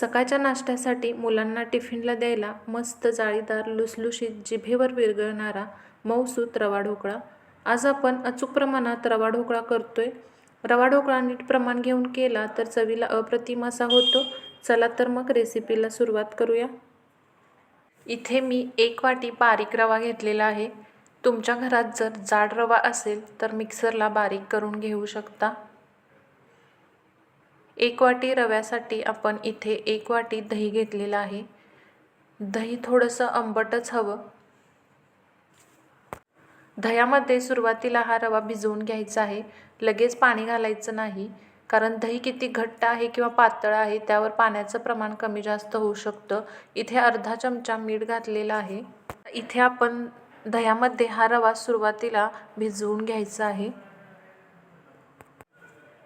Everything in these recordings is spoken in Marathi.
सकाळच्या नाश्त्यासाठी मुलांना टिफिनला द्यायला मस्त जाळीदार लुसलुशीत जिभेवर विरघळणारा मऊसूत रवा ढोकळा. आज आपण अचूक प्रमाणात रवा ढोकळा करतोय. रवा ढोकळा नीट प्रमाण घेऊन केला तर चवीला अप्रतिम असा होतो. चला तर मग रेसिपीला सुरुवात करूया. इथे मी एक वाटी बारीक रवा घेतलेला आहे. तुमच्या घरात जर जाड रवा असेल तर मिक्सरला बारीक करून घेऊ शकता. एक वाटी रव्यासाठी आपण इथे एक वाटी दही घेतलेलं आहे. दही थोडंसं आंबटच हवं. दह्यामध्ये सुरुवातीला हा रवा भिजवून घ्यायचा आहे. लगेच पाणी घालायचं नाही कारण दही किती घट्ट आहे किंवा पातळ आहे त्यावर पाण्याचं प्रमाण कमी जास्त होऊ शकतं. इथे अर्धा चमचा मीठ घातलेला आहे. इथे आपण दह्यामध्ये हा रवा सुरुवातीला भिजवून घ्यायचा आहे.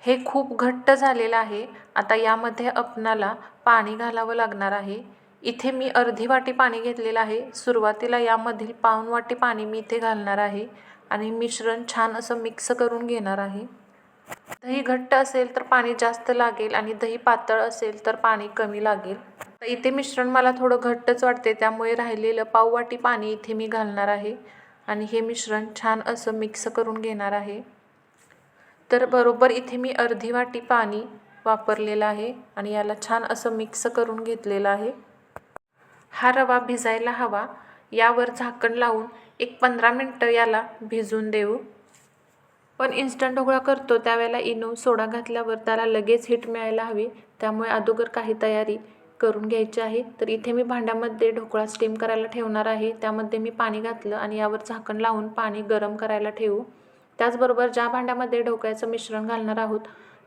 हे खूप घट्ट झालेलं आहे. आता यामध्ये आपणाला पाणी घालावं लागणार आहे. इथे मी अर्धी वाटी पाणी घेतलेलं आहे. सुरुवातीला यामधील पाऊण वाटी पाणी मी इथे घालणार आहे आणि मिश्रण छान असं मिक्स करून घेणार आहे. दही घट्ट असेल तर पाणी जास्त लागेल आणि दही पातळ असेल तर पाणी कमी लागेल. तर इथे मिश्रण मला थोडं घट्टच वाटते. त्यामुळे राहिलेलं पाव वाटी पाणी इथे मी घालणार आहे आणि हे मिश्रण छान असं मिक्स करून घेणार आहे. तर बरोबर इथे मी अर्धी वाटी पाणी वापरलेलं आहे आणि याला छान असं मिक्स करून घेतलेलं आहे. हा रवा भिजायला हवा. यावर झाकण लावून एक पंधरा मिनटं याला भिजून देऊ. पण इन्स्टंट ढोकळा करतो त्यावेळेला इनो सोडा घातल्यावर त्याला लगेच हिट मिळायला हवी. त्यामुळे अगोदर काही तयारी करून घ्यायची आहे. तर इथे मी भांड्यामध्ये ढोकळा स्टीम करायला ठेवणार आहे. त्यामध्ये मी पाणी घातलं आणि यावर झाकण लावून पाणी गरम करायला ठेवू. त्याचबरोबर ज्या भांड्यामध्ये ढोकळ्याचं मिश्रण घालणार आहोत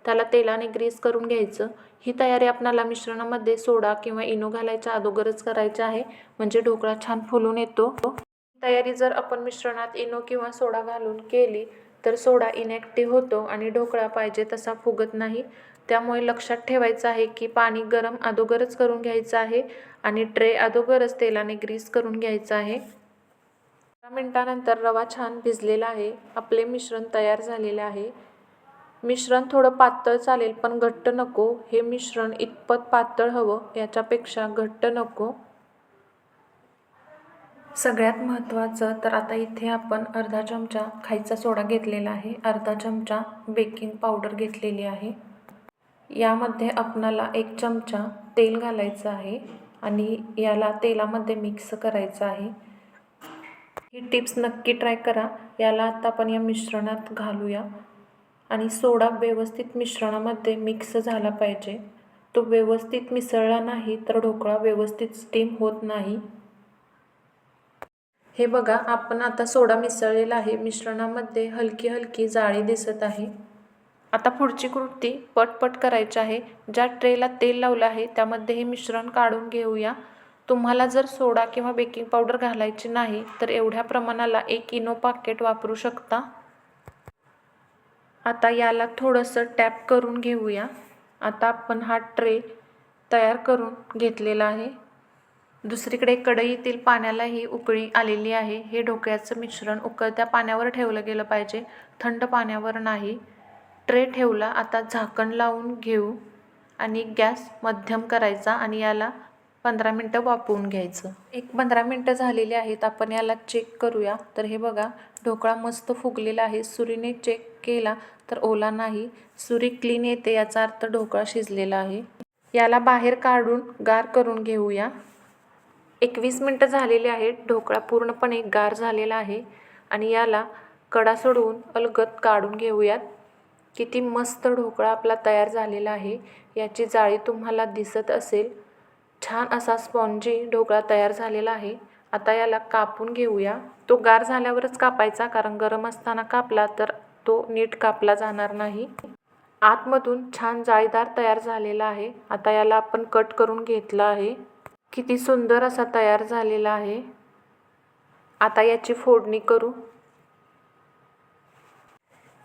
त्याला तेलाने ग्रीस करून घ्यायचं. ही तयारी आपणाला मिश्रणामध्ये सोडा किंवा इनो घालायच्या अगोदरच करायची आहे म्हणजे ढोकळा छान फुलून येतो. तयारी जर आपण मिश्रणात इनो किंवा सोडा घालून केली तर सोडा इनॅक्टिव्ह होतो आणि ढोकळा पाहिजे तसा फुगत नाही. त्यामुळे लक्षात ठेवायचं आहे की पाणी गरम अगोदरच करून घ्यायचं आहे आणि ट्रे अगोदरच तेलाने ग्रीस करून घ्यायचं आहे. दहा मिनटानंतर रवा छान भिजलेला आहे. आपले मिश्रण तयार झालेले आहे. मिश्रण थोडं पातळ चालेल पण घट्ट नको. हे मिश्रण इतपत पातळ हवं याच्यापेक्षा घट्ट नको. सगळ्यात महत्त्वाचं तर आता इथे आपण अर्धा चमचा खायचा सोडा घेतलेला आहे. अर्धा चमचा बेकिंग पावडर घेतलेली आहे. यामध्ये आपणाला एक चमचा तेल घालायचं आहे आणि याला तेलामध्ये मिक्स करायचं आहे. ही टिप्स नक्की ट्राय करा. याला आता आपण या मिश्रणात घालूया. आणि सोडा व्यवस्थित मिश्रणामध्ये मिक्स झाला पाहिजे. तो व्यवस्थित मिसळला नाही तर ढोकळा व्यवस्थित स्टीम होत नाही. हे बघा आपण आता सोडा मिसळलेला आहे. मिश्रणामध्ये हलकी हलकी जाळी दिसत आहे. आता पुढची कृती पटपट करायची आहे. ज्या ट्रेला तेल लावलं आहे त्यामध्ये हे मिश्रण काढून घेऊया. तुम्हाला जर सोडा किंवा बेकिंग पावडर घालायची नाही तर एवढ्या प्रमाणाला एक इनो पाकेट वापरू शकता. आता याला थोडंसं टॅप करून घेऊया. आता आपण हा ट्रे तयार करून घेतलेला आहे. दुसरीकडे कढईतील पाण्यालाही उकळी आलेली आहे. हे ढोक्याचं मिश्रण उकळत्या पाण्यावर ठेवलं गेलं पाहिजे. थंड पाण्यावर नाही. ट्रे ठेवला आता झाकण लावून घेऊ आणि गॅस मध्यम करायचा आणि याला पंधरा मिनटं वापरून घ्यायचं. एक पंधरा मिनटं झालेली आहेत आपण याला चेक करूया. तर हे बघा ढोकळा मस्त फुगलेला आहे. सुरीने चेक केला तर ओला नाही. सुरी क्लीन येते याचा अर्थ ढोकळा शिजलेला आहे. याला बाहेर काढून गार करून घेऊया. एकवीस मिनटं झालेली आहेत. ढोकळा पूर्णपणे गार झालेला आहे. आणि याला कडा सोडवून अलगत काढून घेऊयात. किती मस्त ढोकळा आपला तयार झालेला आहे. याची जाळी तुम्हाला दिसत असेल. छान असा स्पॉन्जी ढोकळा तयार झालेला आहे. आता याला कापून घेऊया. तो गार झाल्यावरच कापायचा कारण गरम असताना कापला तर तो नीट कापला जाणार नाही. आतमधून छान जाळीदार तयार झालेला आहे. आता याला आपण कट करून घेतलं आहे. किती सुंदर असा तयार झालेला आहे. आता याची फोडणी करू.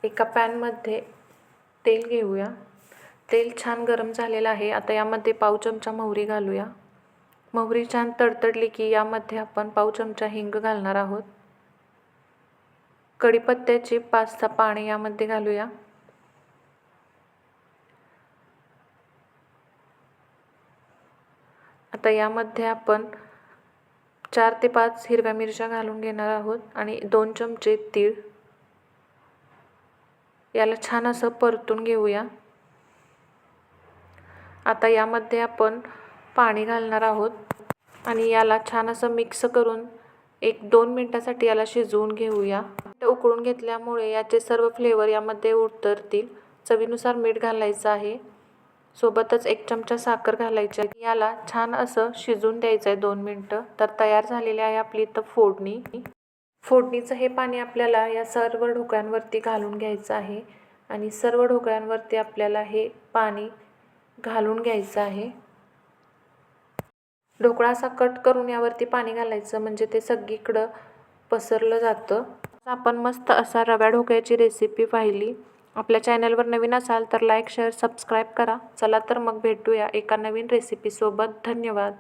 एका पॅनमध्ये तेल घेऊया. तेल छान गरम झालेलं आहे. आता यामध्ये पाव चमचा मोहरी घालूया. मोहरी छान तडतडली की यामध्ये आपण पाव चमचा हिंग घालणार आहोत. कढीपत्त्याची पाच सहा पाणी यामध्ये घालूया. आता यामध्ये आपण चार ते पाच हिरव्या मिरच्या घालून घेणार आहोत आणि दोन चमचे तीळ. याला छान असं परतून घेऊया. आता यामध्ये आपण पाणी घालणार आहोत आणि याला छान असं मिक्स करून एक दोन मिनटासाठी याला शिजवून घेऊया. उकळून घेतल्यामुळे याचे सर्व फ्लेवर यामध्ये उतरतील. चवीनुसार मीठ घालायचं आहे. सोबतच एक चमचा साखर घालायची आहे. याला छान असं शिजून द्यायचं आहे दोन मिनटं. तर तयार झालेली आहे आपली इथं फोडणी. फोडणीचं हे पाणी आपल्याला या सर्व ढोकळ्यांवरती घालून घ्यायचं आहे. आणि सर्व ढोकळ्यांवरती आपल्याला हे पाणी घालून घ्यायचं आहे. ढोकळा असा कट करून यावरती पाणी घालायचं म्हणजे ते सगळीकडं पसरलं जातं. आपण मस्त असा रव्या ढोकळ्याची रेसिपी पाहिली. आपल्या चॅनलवर नवीन असाल तर लाईक शेअर सबस्क्राईब करा. चला तर मग भेटूया एका नवीन रेसिपीसोबत धन्यवाद.